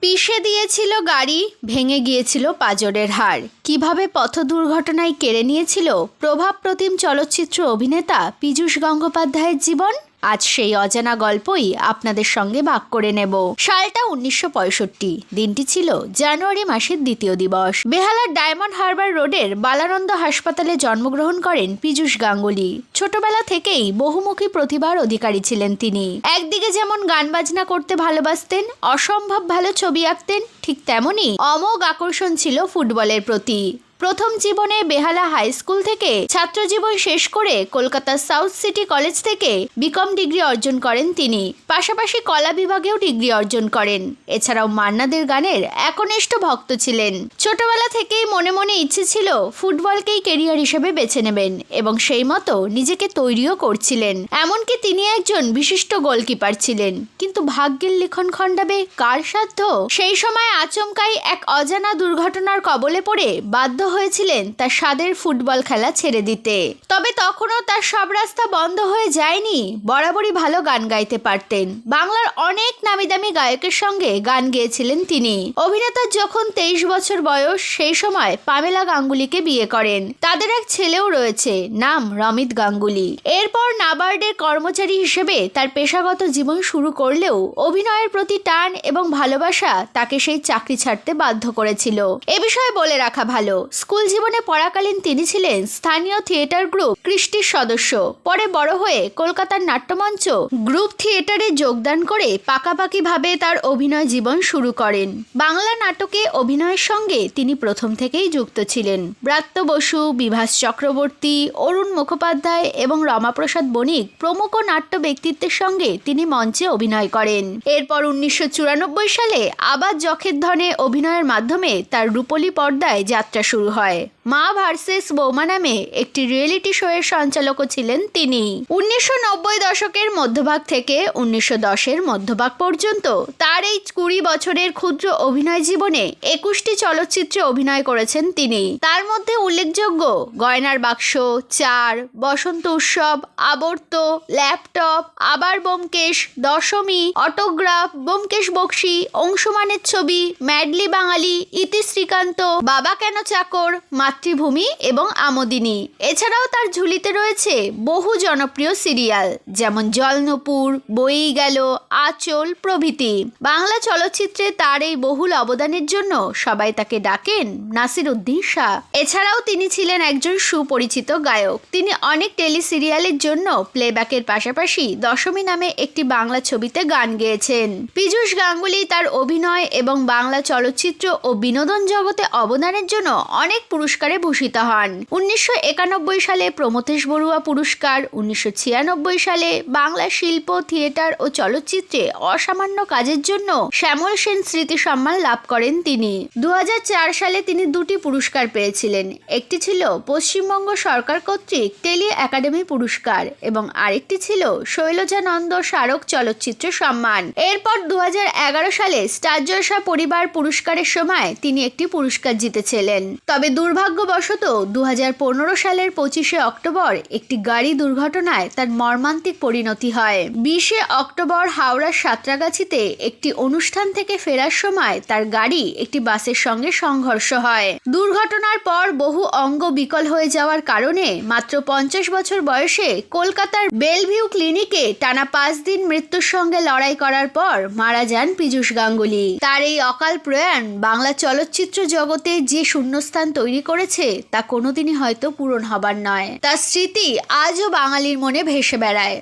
পিষে দিয়েছিল গাড়ি, ভেঙে গিয়েছিল পাজরের হাড়। কীভাবে পথ দুর্ঘটনায় কেড়ে নিয়েছিল প্রভাব প্রতিম চলচ্চিত্র অভিনেতা পীযূষ গঙ্গোপাধ্যায়ের জীবন? আজ সেই অজানা গল্পই আপনাদের সঙ্গে ভাগ করে নেব। সালটা উনিশশো পঁয়ষট্টি, দিনটি ছিল জানুয়ারি মাসের দ্বিতীয় দিবস। বেহালার ডায়মন্ড হারবার রোডের বালানন্দ হাসপাতালে জন্মগ্রহণ করেন পীযূষ গাঙ্গুলি। ছোটবেলা থেকেই বহুমুখী প্রতিভার অধিকারী ছিলেন তিনি। একদিকে যেমন গান বাজনা করতে ভালোবাসতেন, অসম্ভব ভালো ছবি আঁকতেন, ঠিক তেমনই অমোঘ আকর্ষণ ছিল ফুটবলের প্রতি। প্রথম জীবনে বেহালা হাই স্কুল থেকে ছাত্রজীবন শেষ করে কলকাতার সাউথ সিটি কলেজ থেকে বিকম ডিগ্রি অর্জন করেন তিনি। পাশাপাশি কলা বিভাগেও ডিগ্রি অর্জন করেন। এছাড়াও মান্নাদের গানের একনিষ্ঠ ভক্ত ছিলেন। ছোটবেলা থেকেই মনে মনে ইচ্ছে ছিল ফুটবলকেই কেরিয়ার হিসেবে বেছে নেবেন এবং সেই মতো নিজেকে তৈরিও করছিলেন। এমনকি তিনি একজন বিশিষ্ট গোলকিপার ছিলেন। কিন্তু ভাগ্যের লিখন খণ্ডাবে কার সাধ্য? সেই সময় আচমকাই এক অজানা দুর্ঘটনার কবলে পড়ে বাধ্য হয়েছিলেন তার স্বাদের ফুটবল খেলা ছেড়ে দিতে। তবে তখনও তার সব রাস্তা বন্ধ হয়ে যায়নি। বরাবরই ভালো গান গাইতে পারতেন। বাংলার অনেক নামি দামি গায়কের সঙ্গে গান গেয়েছিলেন তিনি। অভিনেতার যখন তেইশ বছর বয়স, সেই সময় পামেলা গাঙ্গুলিকে বিয়ে করেন। তাদের এক ছেলেও রয়েছে, নাম রমিত গাঙ্গুলি। এরপর নাবার্ডের কর্মচারী হিসেবে তার পেশাগত জীবন শুরু করলেও অভিনয়ের প্রতি টান এবং ভালোবাসা তাকে সেই চাকরি ছাড়তে বাধ্য করেছিল। এ বিষয়ে বলে রাখা ভালো স্কুল জীবনে পড়াকালীন তিনি ছিলেন স্থানীয় থিয়েটার গ্রুপ কৃষ্টির সদস্য। পরে বড় হয়ে কলকাতার নাট্যমঞ্চ গ্রুপ থিয়েটারে যোগদান করে পাকাপাকিভাবে তার অভিনয় জীবন শুরু করেন। বাংলা নাটকে অভিনয়ের সঙ্গে তিনি প্রথম থেকেই যুক্ত ছিলেন। ব্রাত্য বসু, বিভাস চক্রবর্তী, অরুণ মুখোপাধ্যায় এবং রমাপ্রসাদ বণিক প্রমুখ নাট্য ব্যক্তিত্বের সঙ্গে তিনি মঞ্চে অভিনয় করেন। এরপর উনিশশো চুরানব্বই সালে আবার যখের ধনে অভিনয়ের মাধ্যমে তার রূপলী পর্দায় যাত্রা শুরু হয়। মা ভার্সেস বৌমা নামে একটি রিয়েলিটি শো এর সঞ্চালকও ছিলেন তিনি। উনিশশো নব্বই দশকের মধ্যভাগ থেকে উনিশশো দশের মধ্যভাগ পর্যন্ত তার এই কুড়ি বছরের ক্ষুদ্র অভিনয় জীবনে একুশটি চলচ্চিত্রে অভিনয় করেছেন তিনি। তার মধ্যে উল্লেখযোগ্য গয়নার বাক্স, চার, বসন্ত উৎসব, আবর্ত, ল্যাপটপ, আবার বোমকেশ, দশমী, অটোগ্রাফ, বোমকেশ বক্সি, অংশমানের ছবি, ম্যাডলি বাঙালি, ইতি শ্রীকান্ত, বাবা কেন চাকর মাতৃভূমি এবং আমোদিনী। এছাড়াও তার ঝুলিতে রয়েছে বহু জনপ্রিয় সিরিয়াল, যেমন জলনপুর, বই গেল, আচল, প্রভৃতি। বাংলা চলচ্চিত্রে তার এই বহুল অবদানের জন্য সবাই তাকে ডাকেন নাসির উদ্দিন শাহ। এছাড়াও তিনি ছিলেন একজন সুপরিচিত গায়ক। তিনি অনেক টেলি সিরিয়ালের জন্য প্লেব্যাকের পাশাপাশি দশমী নামে একটি বাংলা ছবিতে গান গেয়েছেন। পীযূষ গাঙ্গুলি তার অভিনয় এবং বাংলা চলচ্চিত্র ও বিনোদন জগতে অবদানের জন্য অনেক পুরস্কারে ভূষিত হন। উনিশশো একানব্বই সালে প্রমথেশ বড়ুয়া পুরস্কার, উনিশশো ছিয়ানব্বই সালে বাংলা শিল্প, থিয়েটার ও চলচ্চিত্রে অসামান্য কাজের জন্য শ্যামল সেন স্মৃতি সম্মান লাভ করেন তিনি। দুহাজার চার সালে তিনি দুটি পুরস্কার পেয়েছিলেন। একটি ছিল পশ্চিমবঙ্গ সরকার কর্তৃক টেলি একাডেমি পুরস্কার এবং আরেকটি ছিল শৈলজানন্দ স্মারক চলচ্চিত্র সম্মান। এরপর দু হাজার এগারো সালে স্টার জলসা পরিবার পুরস্কারের সময় তিনি একটি পুরস্কার জিতেছিলেন। তবে দুর্ভাগ্যবশত দু সালের পঁচিশে অক্টোবর একটি গাড়ি দুর্ঘটনায় তার মর্মান্তিক পরিণতি হয়। বিশে অক্টোবর হাওড়ার সাঁতরাগাছিতে একটি অনুষ্ঠান থেকে ফেরার সময় তার গাড়ি একটি বাসের সঙ্গে সংঘর্ষ হয়। দুর্ঘটনার পর বহু অঙ্গ বিকল হয়ে যাওয়ার কারণে মাত্র পঞ্চাশ বছর বয়সে কলকাতার বেলভিউ ক্লিনিকে টানা পাঁচ দিন মৃত্যুর সঙ্গে লড়াই করার পর মারা যান পীযূষ গাঙ্গুলি। তার এই অকাল প্রয়াণ বাংলা চলচ্চিত্র জগতে যে শূন্যস্থান তৈরি করেছে তা কোনোদিনই হয়তো পূরণ হবার নয়। তার স্মৃতি আজও বাঙালির মনে ভেসে বেড়ায়।